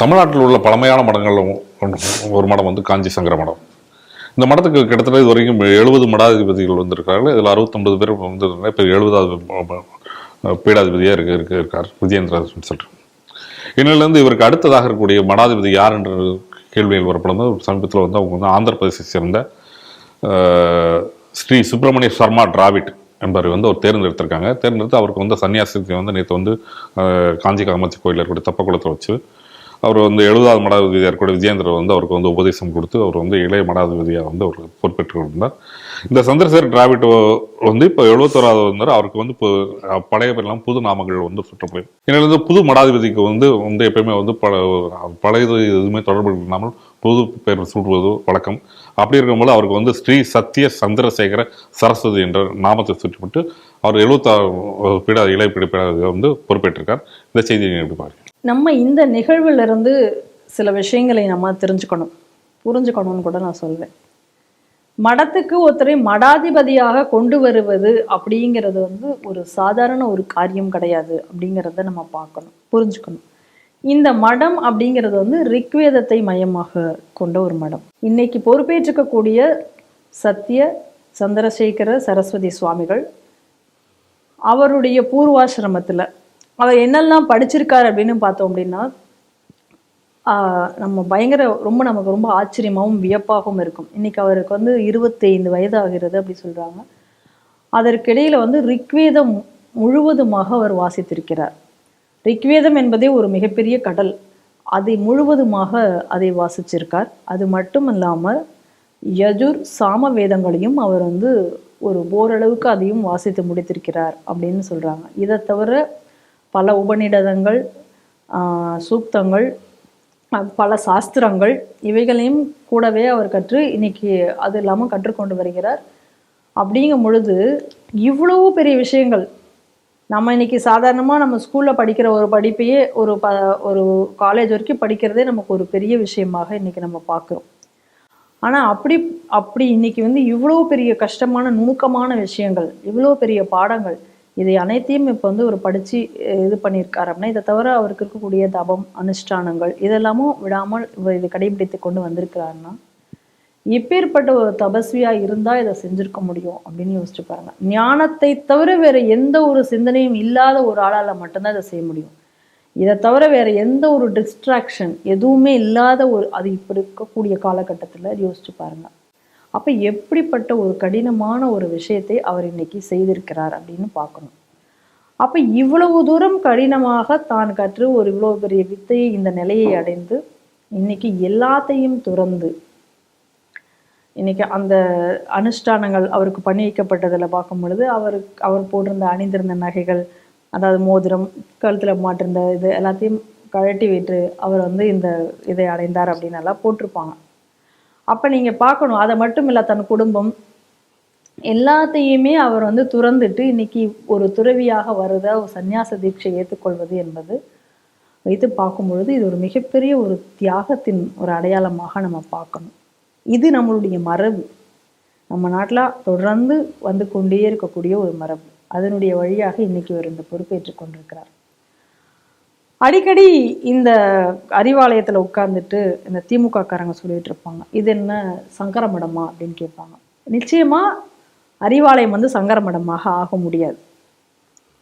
தமிழ்நாட்டில் உள்ள பழமையான மடங்களும் ஒரு மடம் வந்து காஞ்சி சங்கர மடம். இந்த மடத்துக்கு கிட்டத்தட்ட இது வரைக்கும் எழுபது மடாதிபதிகள் வந்திருக்கார்கள் இதில் அறுபத்தொன்பது பேர் வந்து இப்போ எழுபதாவது பீடாதிபதியாக இருக்க இருக்க இருக்கார். விஜயேந்திர சொல்லிட்டு இன்னிலேருந்து இவருக்கு அடுத்ததாக இருக்கக்கூடிய மடாதிபதி யார் என்ற கேள்விகள் வரப்படும் சமீபத்தில் வந்து அவங்க வந்து ஆந்திர பிரதேசத்தை சேர்ந்த ஸ்ரீ சுப்பிரமணிய சர்மா டிராவிட் என்பவரை வந்து அவர் தேர்ந்தெடுத்திருக்காங்க. தேர்ந்தெடுத்து அவருக்கு வந்து சன்னியாசத்தை வந்து நேற்று வந்து காஞ்சி காமாட்சி கோயிலில் இருக்கக்கூடிய தப்பக்குளத்தை வச்சு அவர் வந்து எழுபதாவது மடாதிபதியாக கூட விஜயேந்திரர் வந்து அவருக்கு வந்து உபதேசம் கொடுத்து அவர் வந்து இளைய மடாதிபதியாக வந்து அவர் பொறுப்பேற்று கொண்டிருந்தார். இந்த சந்திரசேகர் டிராவிட் வந்து இப்போ எழுபத்தோராவது வந்தார். அவருக்கு வந்து இப்போ பழைய பேர்லாம் புது நாமங்கள் வந்து சுற்றப்படும் இன்னிலிருந்து புது மடாதிபதிக்கு வந்து வந்து எப்பயுமே வந்து பல பழையது எதுவுமே தொடர்பு இல்லாமல் புது பேர் சூட்டுவது வழக்கம். அப்படி இருக்கும்போது அவருக்கு வந்து ஸ்ரீ சத்ய சந்திரசேகர சரஸ்வதி என்ற நாமத்தை சுற்றிவிட்டு அவர் எழுபத்தாறு பீடா இளைய பீட வந்து பொறுப்பேற்றிருக்கார். இந்த செய்தியை எப்படி பாருங்கள் நம்ம இந்த நிகழ்விலிருந்து சில விஷயங்களை நம்ம தெரிஞ்சுக்கணும். புரிஞ்சுக்கணும்னு கூட நான் சொல்வேன். மடத்துக்கு ஒருத்தரை மடாதிபதியாக கொண்டு வருவது அப்படிங்கிறது வந்து ஒரு சாதாரண ஒரு காரியம் கிடையாது அப்படிங்கிறத நம்ம பார்க்கணும் புரிஞ்சுக்கணும். இந்த மடம் அப்படிங்கிறது வந்து ரிக்வேதத்தை மையமாக கொண்ட ஒரு மடம். இன்னைக்கு பொறுப்பேற்றுக்கக்கூடிய சத்ய சந்திரசேகர சரஸ்வதி சுவாமிகள் அவருடைய பூர்வாசிரமத்தில் அவர் என்னெல்லாம் படிச்சிருக்காரு அப்படின்னு பார்த்தோம் அப்படின்னா நம்ம பயங்கர ரொம்ப நமக்கு ரொம்ப ஆச்சரியமாகவும் வியப்பாகவும் இருக்கும். இன்னைக்கு அவருக்கு வந்து இருபத்தைந்து வயது ஆகிறது அப்படி சொல்கிறாங்க அதற்கிடையில் வந்து ரிக்வேதம் முழுவதுமாக அவர் வாசித்திருக்கிறார். ரிக்வேதம் என்பதே ஒரு மிகப்பெரிய கடல். அதை முழுவதுமாக அதை வாசிச்சிருக்கார். அது மட்டும் இல்லாமல் யஜுர் சாம வேதங்களையும் அவர் வந்து ஒரு ஓரளவுக்கு அதையும் வாசித்து முடித்திருக்கிறார் அப்படின்னு சொல்கிறாங்க இதை தவிர பல உபநிடதங்கள் சூக்தங்கள் பல சாஸ்திரங்கள் இவைகளையும் கூடவே அவர் கற்று இன்னைக்கு அது இல்லாமல் கற்றுக்கொண்டு வருகிறார். அப்படிங்கும் பொழுது இவ்வளவு பெரிய விஷயங்கள் நம்ம இன்னைக்கு சாதாரணமாக நம்ம ஸ்கூலில் படிக்கிற ஒரு படிப்பையே ஒரு ப ஒரு காலேஜ் வரைக்கும் படிக்கிறதே நமக்கு ஒரு பெரிய விஷயமாக இன்னைக்கு நம்ம பார்க்குறோம். ஆனால் அப்படி அப்படி இன்னைக்கு வந்து இவ்வளோ பெரிய கஷ்டமான நுணுக்கமான விஷயங்கள் இவ்வளோ பெரிய பாடங்கள் இதை அனைத்தையும் இப்போ வந்து ஒரு படித்து இது பண்ணியிருக்காரு அப்படின்னா இதை தவிர அவருக்கு இருக்கக்கூடிய தபம் அனுஷ்டானங்கள் இதெல்லாமும் விடாமல் இவர் இது கடைபிடித்து கொண்டு வந்திருக்கிறாருன்னா எப்பேற்பட்ட ஒரு தபஸ்வியாக இருந்தால் இதை செஞ்சுருக்க முடியும் அப்படின்னு யோசிச்சு பாருங்க. ஞானத்தை தவிர வேறு எந்த ஒரு சிந்தனையும் இல்லாத ஒரு ஆளால் மட்டும்தான் இதை செய்ய முடியும். இதை தவிர வேறு எந்த ஒரு டிஸ்ட்ராக்ஷன் எதுவுமே இல்லாத ஒரு அது இப்போ இருக்கக்கூடிய காலகட்டத்தில் யோசிச்சு பாருங்கள் அப்போ எப்படிப்பட்ட ஒரு கடினமான ஒரு விஷயத்தை அவர் இன்னைக்கு செய்திருக்கிறார் அப்படின்னு பார்க்கணும். அப்ப இவ்வளவு தூரம் கடினமாக தான் கற்று ஒரு இவ்வளவு பெரிய வித்தையை இந்த நிலையை அடைந்து இன்னைக்கு எல்லாத்தையும் துறந்து இன்னைக்கு அந்த அனுஷ்டானங்கள் அவருக்கு பண்ணி வைக்கப்பட்டதில் பார்க்கும் பொழுது அவருக்கு அவர் போட்டிருந்த அணிந்திருந்த நகைகள் அதாவது மோதிரம் கழுத்தில் மாட்டிருந்த இது எல்லாத்தையும் கழட்டி விட்டு அவர் வந்து இந்த இதை அடைந்தார் அப்படின்னு எல்லாம் போட்டிருப்பாங்க. அப்போ நீங்கள் பார்க்கணும். அதை மட்டும் இல்லை தன் குடும்பம். எல்லாத்தையுமே அவர் வந்து துறந்துட்டு இன்னைக்கு ஒரு துறவியாக வருத ஒரு சந்நியாச தீட்சை ஏற்றுக்கொள்வது என்பது வைத்து பார்க்கும் பொழுது இது ஒரு மிகப்பெரிய ஒரு தியாகத்தின் ஒரு அடையாளமாக நம்ம பார்க்கணும். இது நம்மளுடைய மரபு. நம்ம நாட்டில் தொடர்ந்து வந்து கொண்டே இருக்கக்கூடிய ஒரு மரபு. அதனுடைய வழியாக இன்னைக்கு அவர் இந்த பொறுப்பேற்றுக் கொண்டிருக்கிறார். அடிக்கடி இந்த அறிவாலயத்தில் உட்கார்ந்துட்டு இந்த திமுக காரங்க சொல்லிட்டு இருப்பாங்க. இது என்ன சங்கர மடமா அப்படின்னு கேட்பாங்க. நிச்சயமா அறிவாலயம் வந்து சங்கர மடமாக ஆக முடியாது.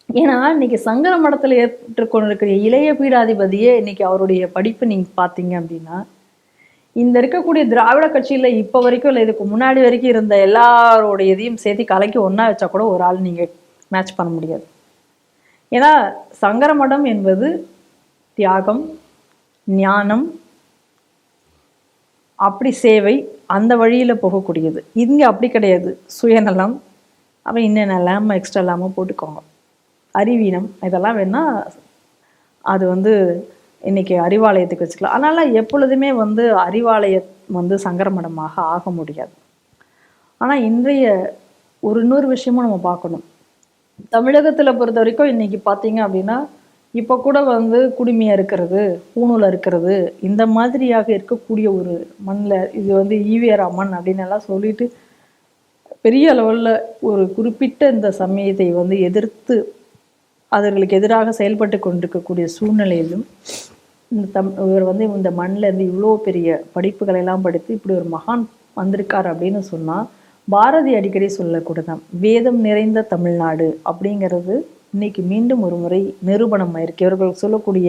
ஏன்னா இன்னைக்கு சங்கர மடத்தில் ஏற்றுக்கொண்டிருக்கிற இளைய பீடாதிபதியே இன்னைக்கு அவருடைய படிப்பு நீங்கள் பார்த்தீங்க அப்படின்னா இந்த இருக்கக்கூடிய திராவிட கட்சியில் இப்போ வரைக்கும் இல்லை இதுக்கு முன்னாடி வரைக்கும் இருந்த எல்லாரோடைய இதையும் சேர்த்து கலைக்கு ஒன்றா வச்சா கூட ஒரு ஆள் நீங்கள் மேட்ச் பண்ண முடியாது. ஏன்னா சங்கர மடம் என்பது தியாகம் ஞானம் அப்படி சேவை அந்த வழியில் போகக்கூடியது. இங்கே அப்படி கிடையாது. சுயநலம் அப்புறம் இன்னும் இல்லாமல் எக்ஸ்ட்ரா இல்லாமல் போட்டுக்கோங்க. அறிவீனம் இதெல்லாம் வேணால் அது வந்து இன்றைக்கி அறிவாலயத்துக்கு வச்சுக்கலாம். அதனால எப்பொழுதுமே வந்து அறிவாலயம் வந்து சங்கரமடமாக ஆக முடியாது. ஆனால் இன்றைய ஒரு இன்னொரு விஷயமும் நம்ம பார்க்கணும். தமிழகத்தில் பொறுத்த வரைக்கும் இன்றைக்கி பார்த்தீங்க அப்படின்னா இப்போ கூட வந்து குடுமையாக இருக்கிறது பூணூல இருக்கிறது இந்த மாதிரியாக இருக்கக்கூடிய ஒரு மண்ணில் இது வந்து ஈவிஆர் மண் அப்படின்னு எல்லாம் சொல்லிட்டு பெரிய அளவில் ஒரு குறிப்பிட்ட இந்த சமயத்தை வந்து எதிர்த்து அவர்களுக்கு எதிராக செயல்பட்டு கொண்டிருக்கக்கூடிய சூழ்நிலையிலும் இந்த தம் இவர் வந்து இந்த மண்ணில் இருந்து இவ்வளோ பெரிய படிப்புகளை எல்லாம் படித்து இப்படி ஒரு மகான் வந்திருக்கார் அப்படின்னு சொன்னால் பாரதி அடிக்கடி சொல்லக்கூடதான். வேதம் நிறைந்த தமிழ்நாடு அப்படிங்கிறது இன்னைக்கு மீண்டும் ஒரு முறை நிரூபணம் ஆயிருக்கு. இவர்கள் சொல்லக்கூடிய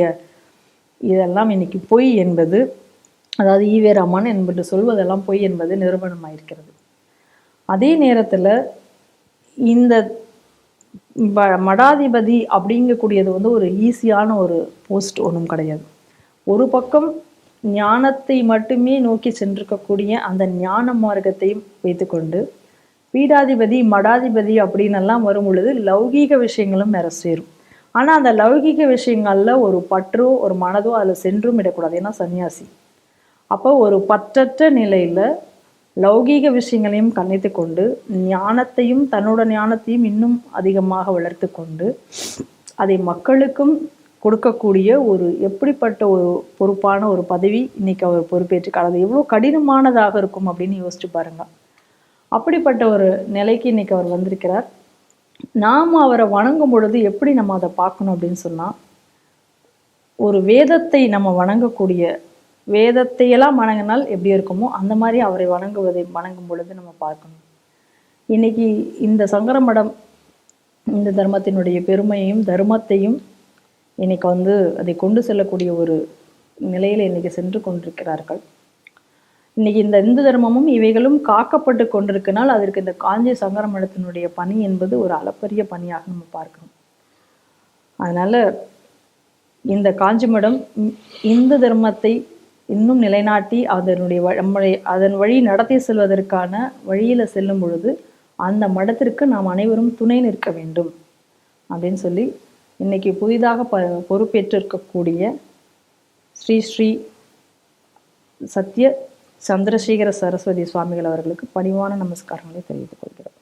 இதெல்லாம் இன்னைக்கு பொய் என்பது அதாவது ஈவே ராமன் என்பது சொல்வதெல்லாம் பொய் என்பது நிரூபணம் ஆயிருக்கிறது. அதே நேரத்தில் இந்த மடாதிபதி அப்படிங்கக்கூடியது வந்து ஒரு ஈஸியான ஒரு போஸ்ட் ஒன்றும் கிடையாது. ஒரு பக்கம் ஞானத்தை மட்டுமே நோக்கி சென்றிருக்கக்கூடிய அந்த ஞான மார்க்கத்தையும் வைத்துக்கொண்டு பீடாதிபதி மடாதிபதி அப்படின்னு எல்லாம் வரும் பொழுது லௌகீக விஷயங்களும் நிற சேரும். ஆனால் அந்த லௌகீக விஷயங்களில் ஒரு பற்றோ ஒரு மனதோ அதில் சென்றும் இடக்கூடாது ஏன்னா சன்னியாசி. அப்போ ஒரு பற்றற்ற நிலையில் லௌகீக விஷயங்களையும் கணித்து கொண்டு ஞானத்தையும் தன்னோட ஞானத்தையும் இன்னும் அதிகமாக வளர்த்து கொண்டு அதை மக்களுக்கும் கொடுக்கக்கூடிய ஒரு எப்படிப்பட்ட ஒரு பொறுப்பான ஒரு பதவி இன்னைக்கு அவர் பொறுப்பேற்று அது எவ்வளோ கடினமானதாக இருக்கும் அப்படின்னு யோசிச்சு பாருங்கள் அப்படிப்பட்ட ஒரு நிலைக்கு இன்னைக்கு அவர் வந்திருக்கிறார். நாம் அவரை வணங்கும் பொழுது எப்படி நம்ம அதை பார்க்கணும் அப்படின்னு சொன்னால் ஒரு வேதத்தை நம்ம வணங்கக்கூடிய வேதத்தையெல்லாம் வணங்கினால் எப்படி இருக்குமோ அந்த மாதிரி அவரை வணங்குவதை வணங்கும் பொழுது நம்ம பார்க்கணும். இன்னைக்கு இந்த சங்கரமடம் இந்த தர்மத்தினுடைய பெருமையையும் தர்மத்தையும் இன்னைக்கு வந்து அதை கொண்டு செல்லக்கூடிய ஒரு நிலையில் இன்னைக்கு சென்று கொண்டிருக்கிறார்கள். இன்னைக்கு இந்த இந்து தர்மமும் இவைகளும் காக்கப்பட்டு கொண்டிருக்கனால் அதற்கு இந்த காஞ்சி சங்கரமடத்தினுடைய பணி என்பது ஒரு அளப்பரிய பணியாக நம்ம பார்க்கணும் அதனால இந்த காஞ்சி மடம் இந்து தர்மத்தை இன்னும் நிலைநாட்டி அதனுடைய வ- நம்மளை அதன் வழி நடத்தி செல்வதற்கான வழியில செல்லும் பொழுது அந்த மடத்திற்கு நாம் அனைவரும் துணை நிற்க வேண்டும் அப்படின்னு சொல்லி இன்னைக்கு புதிதாக ப பொறுப்பேற்றிருக்கக்கூடிய ஸ்ரீ ஸ்ரீ சத்ய சந்திரசேகர சரஸ்வதி சுவாமிகள் அவர்களுக்கு பணிவான நமஸ்காரங்களை தெரிவித்துக் கொள்கிறோம்.